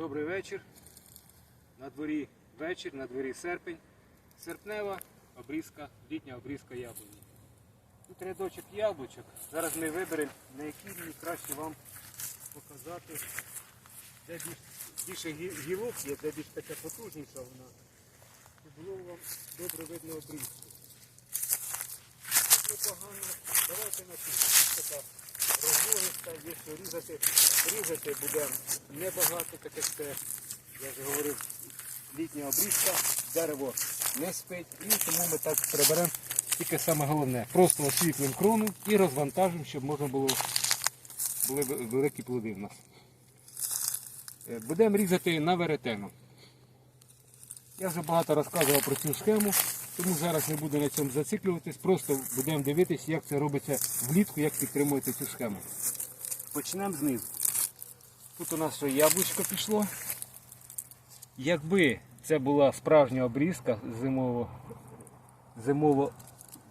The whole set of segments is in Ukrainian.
Добрий вечір. На дворі вечір, на дворі серпень. Серпнева обрізка, літня обрізка яблуні. Тут рядочок яблучок. Зараз ми виберемо, на якій мені краще вам показати, де більш, більше гілок є, де більш така потужніша вона. Щоб було вам добре видно обрізку. Непогано. Давайте на така розлогиста, є що різати. Різати буде небагато, так як це, я вже говорив, літня обрізка, дерево не спить. І тому ми так приберемо тільки саме головне. Просто освітлимо крону і розвантажимо, щоб можна було були великі плоди в нас. Е, Будемо різати на веретено. Я вже багато розказував про цю схему, тому зараз не буду на цьому зациклюватись, просто будемо дивитися, як це робиться влітку, як підтримуєте цю схему. Почнемо знизу. Тут у нас ще яблучко пішло. Якби це була справжня обрізка зимово, зимово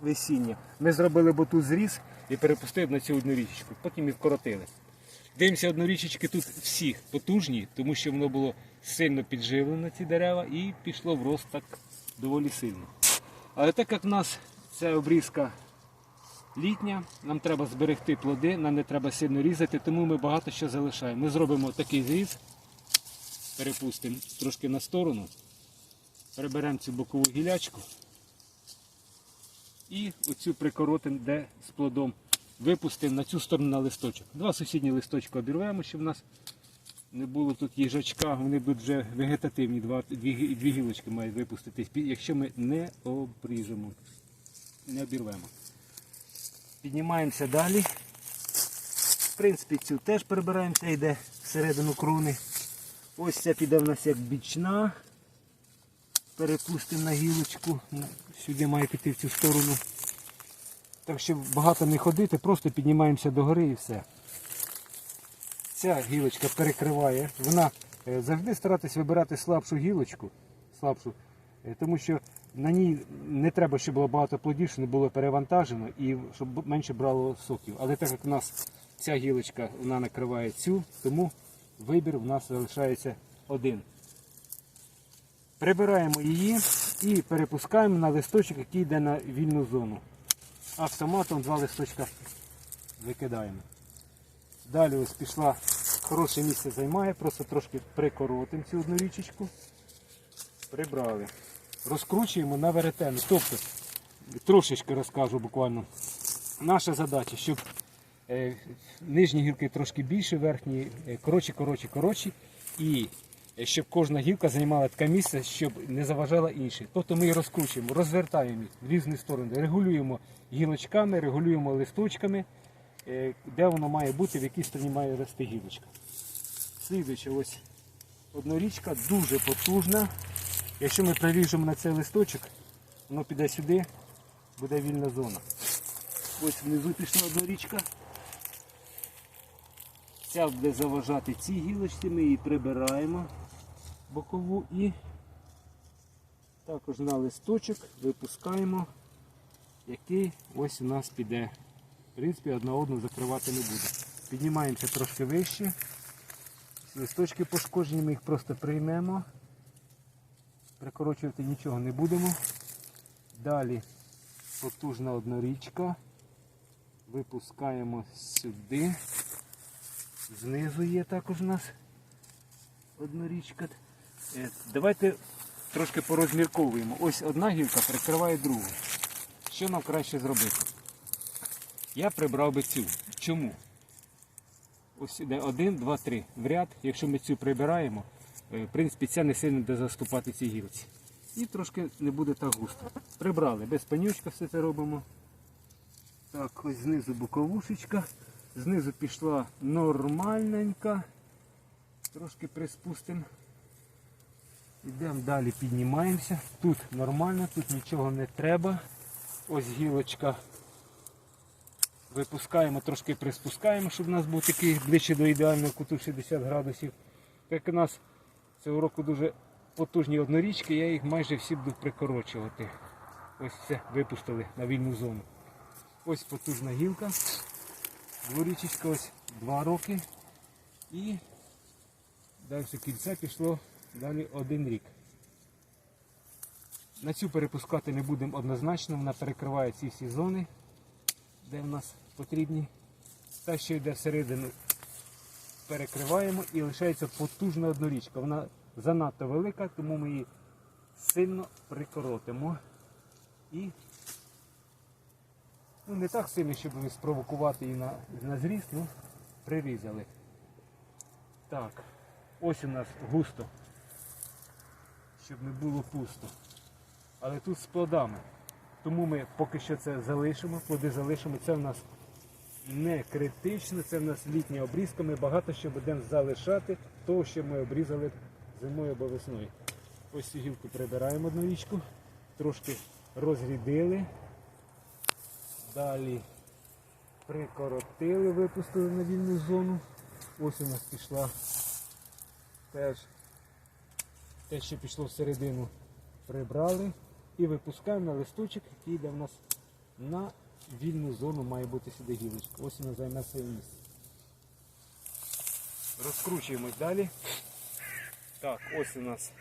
весіння, ми зробили б тут зріз і перепустили на цю одну річечку, потім і вкоротили. Дивимося, однорічечки тут всі потужні, тому що воно було сильно підживлено ці дерева і пішло в рост доволі сильно. Але так як в нас ця обрізка літня, нам треба зберегти плоди, нам не треба сильно різати, тому ми багато що залишаємо. Ми зробимо такий зріз, перепустимо трошки на сторону, переберемо цю бокову гілячку і оцю прикоротимо, де з плодом випустимо на цю сторону на листочок. Два сусідні листочки обірвемо, щоб в нас не було тут їжачка, вони будуть вже вегетативні, два, дві, дві гілочки мають випуститись, якщо ми не обріжемо, не обірвемо. Піднімаємося далі. В принципі, цю теж прибираємо, це йде всередину крони. Ось це піде в нас як бічна. Перепустимо на гілочку. Сюди має піти в цю сторону. Так що багато не ходити, просто піднімаємося до гори і все. Ця гілочка перекриває. Вона е, завжди старатись вибирати слабшу гілочку, слабшу, е, тому що на ній не треба, щоб було багато плодів, щоб не було перевантажено і щоб менше брало соків. Але так як у нас ця гілочка вона накриває цю, тому вибір у нас залишається один. Прибираємо її і перепускаємо на листочок, який йде на вільну зону. Автоматом два листочка викидаємо. Далі ось пішла, хороше місце займає, просто трошки прикоротимо цю одну річечку. Прибрали. Розкручуємо на веретену. Тобто, трошечки розкажу буквально. Наша задача, щоб е, нижні гілки трошки більше, верхні е, коротші, коротші, коротші. І е, щоб кожна гілка займала таке місце, щоб не заважала інші. Тобто ми їх розкручуємо, розвертаємо їх в різні сторони, регулюємо гілочками, регулюємо листочками, де воно має бути, в якій стороні має рости гілочка. Слідуюча ось однорічка, дуже потужна. Якщо ми приріжемо на цей листочок, воно піде сюди, буде вільна зона. Ось внизу пішла однорічка. Ця буде заважати ці гілочці, ми її прибираємо бокову і також на листочок випускаємо, який ось у нас піде. Принципі, одна одну закривати не буде. Піднімаємося трошки вище. Листочки пошкоджені, ми їх просто приймемо. Прикорочувати нічого не будемо. Далі потужна однорічка. Випускаємо сюди. Знизу є також у нас однорічка. Е, Давайте трошки порозмірковуємо. Ось одна гілка прикриває другу. Що нам краще зробити? Я прибрав би цю. Чому? Ось іде один, два, три. В ряд, якщо ми цю прибираємо, е, в принципі, ця не сильно буде заступати цій гілці. І трошки не буде так густо. Прибрали, без панючка все це робимо. Так, ось знизу боковушечка. Знизу пішла нормальненька. Трошки приспустимо. Йдемо далі, піднімаємося. Тут нормально, тут нічого не треба. Ось гілочка. Випускаємо, трошки приспускаємо, щоб у нас був такий ближче до ідеального куту 60 градусів. Так у нас цього року дуже потужні однорічки, я їх майже всі буду прикорочувати. Ось це випустили на вільну зону. Ось потужна гілка. Дворічечка ось 2 роки. І Далі кільце пішло далі один рік. На цю перепускати не будемо однозначно, вона перекриває ці всі зони, де в нас потрібні. Та, що йде всередину, перекриваємо і лишається потужна однорічка. Вона занадто велика, тому ми її сильно прикоротимо. І ну, не так сильно, щоб спровокувати її на, на зріст, ну прирізали. Так, ось у нас густо, щоб не було пусто. Але тут з плодами. Тому ми поки що це залишимо, плоди залишимо. Це в нас не критично, це в нас літня обрізка. Ми багато що будемо залишати того, що ми обрізали зимою або весною. Ось цю гілку прибираємо одну річку, трошки розрідили. Далі прикоротили, випустили на вільну зону. Ось у нас пішла теж те, що пішло всередину, прибрали і випускаємо на листочок, який йде в нас на вільну зону, має бути сюди гілочка. Ось вона займе своє місце. Розкручуємось далі. Так, ось у нас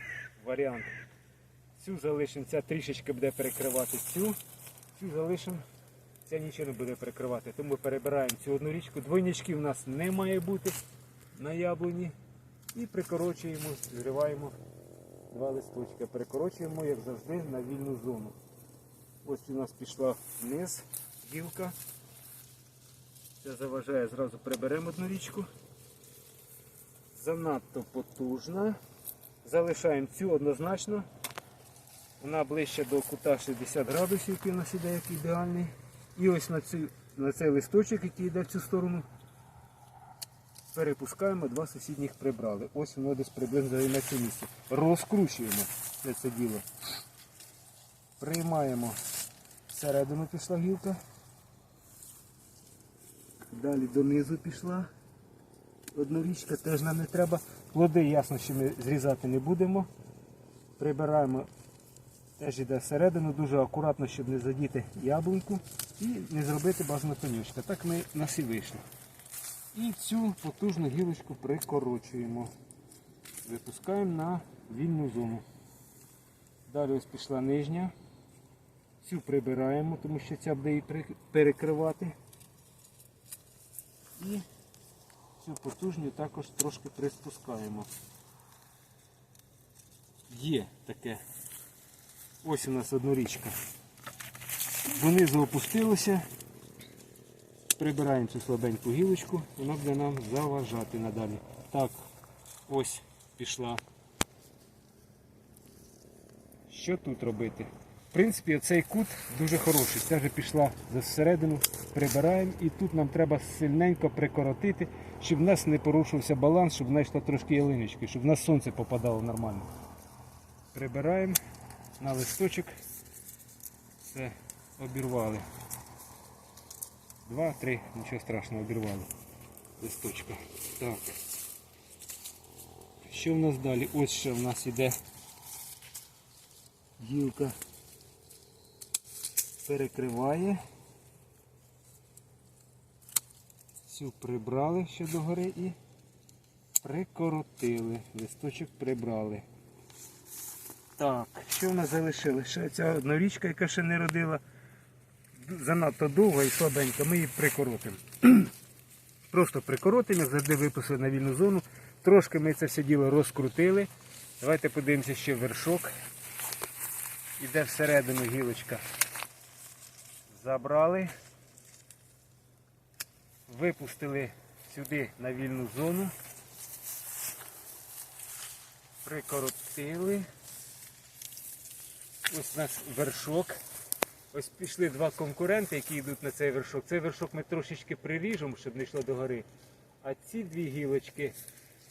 варіант. Цю залишимо, ця трішечки буде перекривати цю, цю залишимо, ця нічого не буде перекривати. Тому перебираємо цю одну річку. Двойничків у нас не має бути на яблуні. І прикорочуємо, зриваємо два листочки. Перекорочуємо, як завжди, на вільну зону. Ось у нас пішла вниз гілка. Це заважає, зразу приберемо одну річку. Занадто потужна. Залишаємо цю однозначно. Вона ближче до кута 60 градусів, який у нас іде, як ідеальний. І ось на, цю, на цей листочок, який йде в цю сторону, перепускаємо, два сусідніх прибрали. Ось воно десь приблизно займе це місце. Розкручуємо це, діло. Приймаємо всередину пішла гілка. Далі донизу пішла. Однорічка теж нам не треба. Плоди, ясно, що ми зрізати не будемо. Прибираємо, теж йде всередину, дуже акуратно, щоб не задіти яблуньку і не зробити бажано пенючка. Так ми у нас і вийшло. І цю потужну гілочку прикорочуємо. Випускаємо на вільну зону. Далі ось пішла нижня. Цю прибираємо, тому що ця буде її перекривати. І цю потужню також трошки приспускаємо. Є таке. Ось у нас однорічка. Донизу опустилося. Прибираємо цю слабеньку гілочку, вона буде нам заважати надалі. Так, ось пішла. Що тут робити? В принципі, цей кут дуже хороший. Ця вже пішла всередину, прибираємо і тут нам треба сильненько прикоротити, щоб в нас не порушився баланс, щоб в нас йшла трошки ялиночки, щоб в нас сонце попадало нормально. Прибираємо на листочок. Все, обірвали. Два, три, нічого страшного, обірвали листочка. Так. Що в нас далі? Ось ще в нас іде гілка перекриває. Цю прибрали ще догори і прикоротили. Листочок прибрали. Так, що в нас залишилось? Ще ця однорічка, яка ще не родила, занадто довга і слабенька, ми її прикоротимо. Просто прикоротимо, як завжди випустили на вільну зону. Трошки ми це все діло розкрутили. Давайте подивимося ще вершок. Іде всередину гілочка. Забрали. Випустили сюди на вільну зону. Прикоротили. Ось у нас вершок. Ось пішли два конкуренти, які йдуть на цей вершок. Цей вершок ми трошечки приріжемо, щоб не йшло до гори. А ці дві гілочки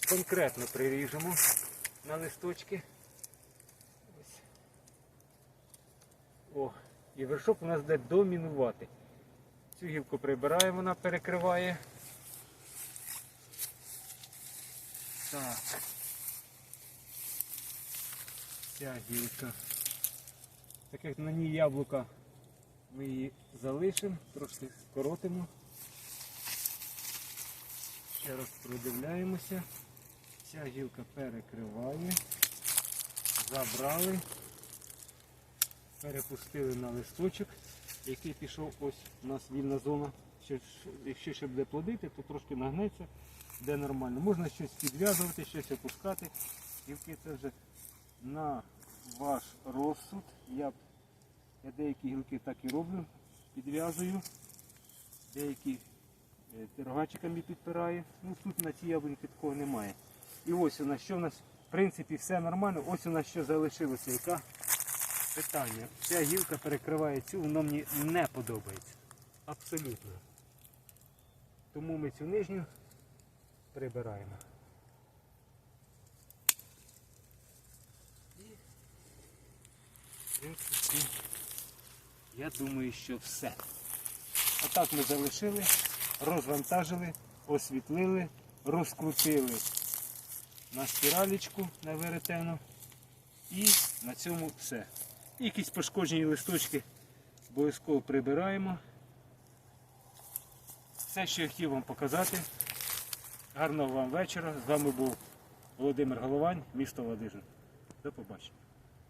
конкретно приріжемо на листочки. Ось. О, і вершок у нас буде домінувати. Цю гілку прибираємо, вона перекриває. Так. Ця гілка. Так як на ній яблука, ми її залишимо, трошки скоротимо. Ще раз продивляємося. Ця гілка перекриває. Забрали. Перепустили на листочок, який пішов ось у нас вільна зона. Якщо ще буде плодити, то трошки нагнеться, де нормально. Можна щось підв'язувати, щось опускати. Гілки це вже на ваш розсуд. Я, б- я деякі гілки так і роблю, підв'язую, деякі е, рогачиками підпираю. Ну тут на цій яблуньці такого немає. І ось у нас, що у нас, в принципі, все нормально. Ось у нас що залишилося. Яка питання? Ця гілка перекриває цю, воно мені не подобається. Абсолютно. Тому ми цю нижню прибираємо. І, в я думаю, що все. Отак ми залишили, розвантажили, освітлили, розкрутили на спіралічку на веретену. І на цьому все. Якісь пошкоджені листочки обов'язково прибираємо. Все, що я хотів вам показати. Гарного вам вечора. З вами був Володимир Головань, місто Ладижин. До побачення.